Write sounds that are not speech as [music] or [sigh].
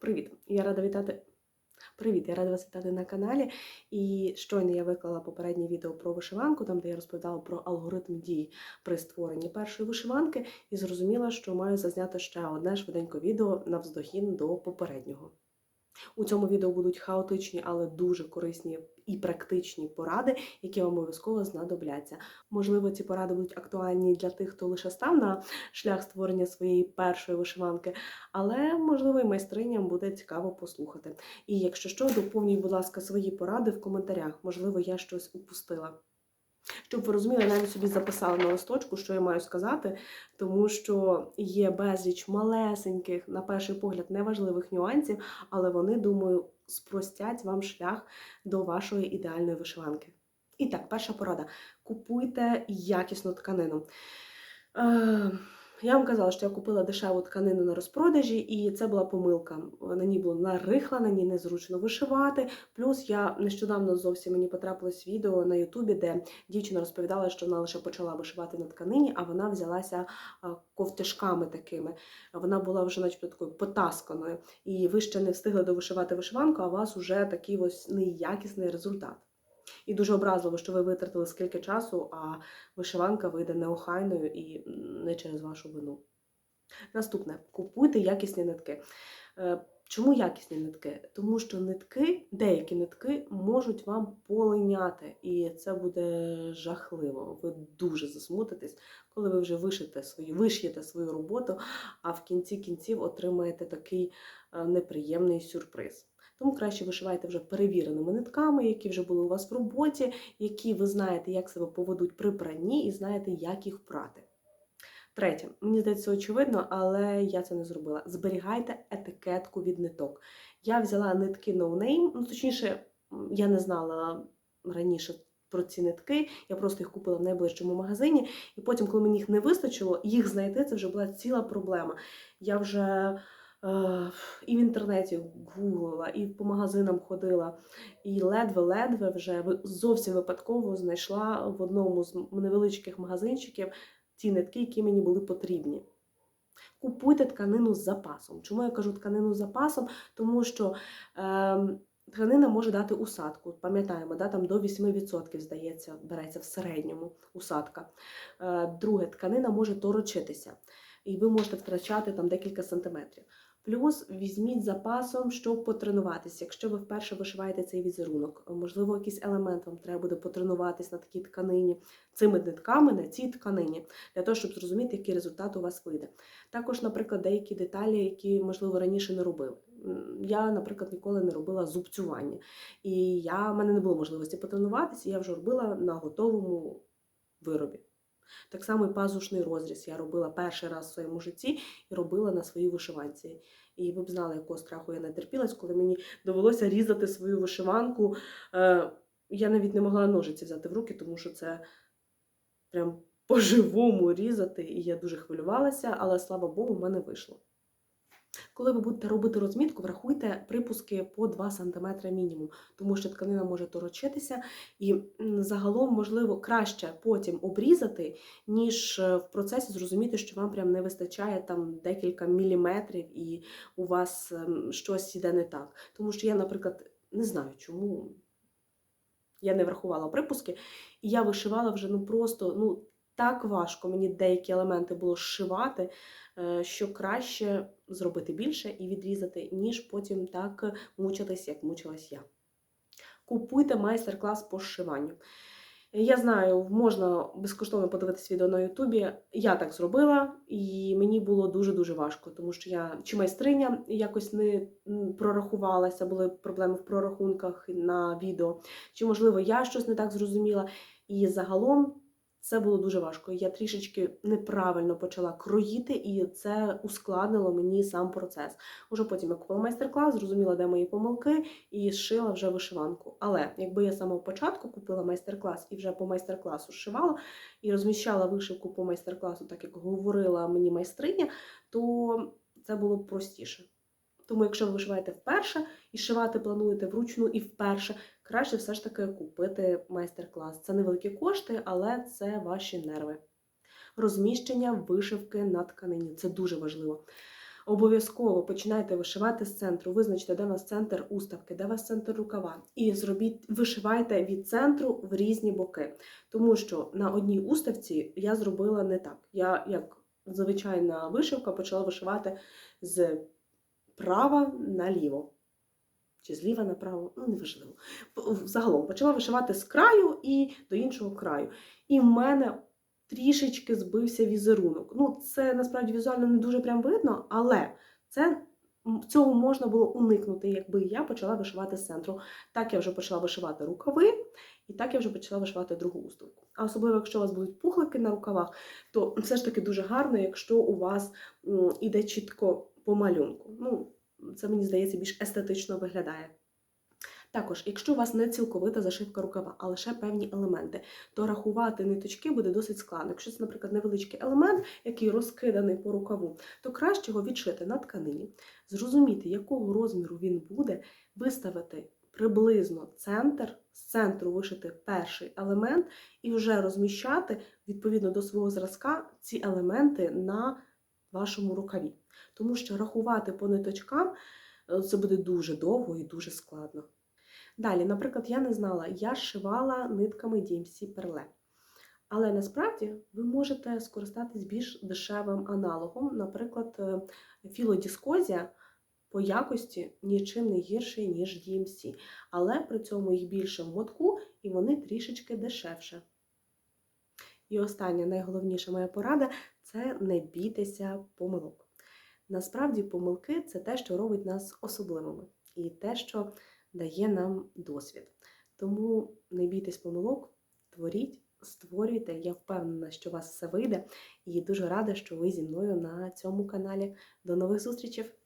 Привіт! Я рада вітати. Привіт, я рада вас вітати на каналі. І щойно я виклала попереднє відео про вишиванку, там де я розповідала про алгоритм дій при створенні першої вишиванки, і зрозуміла, що маю зазняти ще одне швиденьке відео навздогін до попереднього. У цьому відео будуть хаотичні, але дуже корисні і практичні поради, які вам обов'язково знадобляться. Можливо, ці поради будуть актуальні для тих, хто лише став на шлях створення своєї першої вишиванки, але можливо і майстриням буде цікаво послухати. І якщо що, доповніть, будь ласка, свої поради в коментарях. Можливо, я щось упустила. Щоб ви розуміли, я навіть собі записала на листочку, що я маю сказати, тому що є безліч малесеньких, на перший погляд, неважливих нюансів, але вони, думаю, спростять вам шлях до вашої ідеальної вишиванки. І так, перша порада: купуйте якісну тканину. Е, я вам казала, що я купила дешеву тканину на розпродажі, і це була помилка. На ній було нарихла, на ній незручно вишивати. Плюс я нещодавно зовсім мені потрапилось відео на Ютубі, де дівчина розповідала, що вона лише почала вишивати на тканині, а вона взялася а, ковтишками такими. Вона була вже, начебто, такою потасканою. І ви ще не встигли довишивати вишиванку, а у вас вже такий ось неякісний результат. І дуже образливо, що ви витратили скільки часу, а вишиванка вийде неохайною і не через вашу вину. Наступне купуйте якісні нитки. Е, Чому якісні нитки? Тому що нитки, деякі нитки можуть вам полиняти, і це буде жахливо. Ви дуже засмутитесь, коли ви вже вишите свою, вишиєте свою роботу, а в кінці кінців отримаєте такий е, неприємний сюрприз. Тому краще вишивайте вже перевіреними нитками, які вже були у вас в роботі, які ви знаєте, як себе поведуть при пранні, і знаєте, як їх прати. Третє, мені здається, очевидно, але я це не зробила. Зберігайте етикетку від ниток. Я взяла нитки No Name, ну точніше, я не знала раніше про ці нитки, я просто їх купила в найближчому магазині, і потім, коли мені їх не вистачило, їх знайти це вже була ціла проблема. Я вже і в інтернеті гуглила, і по магазинам ходила, і ледве-ледве вже зовсім випадково знайшла в одному з невеличких магазинчиків ті нитки, які мені були потрібні. Купуйте тканину з запасом. Чому я кажу тканину з запасом? Тому що е, тканина може дати усадку. Пам'ятаємо, да, там до 8%, здається, береться в середньому усадка. Е, друге, тканина може торочитися, і ви можете втрачати там декілька сантиметрів. Плюс візьміть запасом, щоб потренуватися. Якщо ви вперше вишиваєте цей візерунок, можливо, якийсь елемент вам треба буде потренуватись на такій тканині, цими нитками на цій тканині, для того, щоб зрозуміти, який результат у вас вийде. Також, наприклад, деякі деталі, які, можливо, раніше не робили. Я, наприклад, ніколи не робила зубцювання. І я, в мене не було можливості потренуватися, я вже робила на готовому виробі. Так само і пазушний розріз я робила перший раз в своєму житті і робила на своїй вишиванці. І ви б знали, якого страху я натерпілась, коли мені довелося різати свою вишиванку. Е, Я навіть не могла ножиці взяти в руки, тому що це прям [laughs] по-живому різати. І я дуже хвилювалася, але слава Богу, в мене вийшло. Коли ви будете робити розмітку, врахуйте припуски по 2 см мінімум, тому що тканина може торочитися, і загалом, можливо, краще потім обрізати, ніж е, в процесі зрозуміти, що вам прям не вистачає там декілька міліметрів і у вас ем, щось іде не так. Тому що я, наприклад, не знаю, чому я не врахувала припуски, і я вишивала вже ну просто ну так важко мені деякі елементи було зшивати, е, що краще зробити більше і відрізати, ніж потім так мучитись, як мучилась я. Купуйте майстер-клас по зшиванню. Я знаю, можна безкоштовно подивитись відео на Ютубі. Я так зробила, і мені було дуже-дуже важко, тому що я чи майстриня якось не прорахувалася, були проблеми в прорахунках на відео, чи, можливо, я щось не так зрозуміла. І загалом це було дуже важко. Я трішечки неправильно почала кроїти, і це ускладнило мені сам процес. Уже потім я купила майстер-клас, зрозуміла, де мої помилки, і зшила вже вишиванку. Але якби я самого початку купила майстер-клас і вже по майстер-класу зшивала і розміщала вишивку по майстер-класу, так як говорила мені майстриня, то це було б простіше. Тому, якщо ви вишиваєте вперше і шивати плануєте вручну і вперше, краще все ж таки купити майстер-клас. Це невеликі кошти, але це ваші нерви. Розміщення вишивки на тканині це дуже важливо. Обов'язково починайте вишивати з центру, визначте, де у вас центр уставки, де у вас центр рукава. І зробіть, вишивайте від центру в різні боки. Тому що на одній уставці я зробила не так. Я, як звичайна вишивка, почала вишивати з права наліво. Чи зліва направо, ну неважливо. Загалом почала вишивати з краю і до іншого краю. І в мене трішечки збився візерунок. Ну, це насправді візуально не дуже прям видно, але це. Цього можна було уникнути, якби я почала вишивати з центру. Так я вже почала вишивати рукави, і так я вже почала вишивати другу уставку. А особливо, якщо у вас будуть пухлики на рукавах, то все ж таки дуже гарно, якщо у вас іде чітко по малюнку. Ну, це мені здається більш естетично виглядає. Також, якщо у вас не цілковита зашивка рукава, а лише певні елементи, то рахувати ниточки буде досить складно. Якщо це, наприклад, невеличкий елемент, який розкиданий по рукаву, то краще його відшити на тканині, зрозуміти, якого розміру він буде, виставити приблизно центр, з центру вишити перший елемент і вже розміщати відповідно до свого зразка ці елементи на вашому рукаві. Тому що рахувати по ниточкам е, це буде дуже довго і дуже складно. Далі, наприклад, я не знала, я шивала нитками DMC Perle. Але насправді ви можете скористатись більш дешевим аналогом, наприклад, е, філодіскозія по якості нічим не гірший, ніж DMC. Але при цьому їх більше в мотку і вони трішечки дешевше. І остання найголовніша моя порада це не бійтеся помилок. Насправді, помилки це те, що робить нас особливими, і те, що дає нам досвід. Тому не бійтесь помилок, творіть, створюйте. Я впевнена, що у вас все вийде. І дуже рада, що ви зі мною на цьому каналі. До нових зустрічей!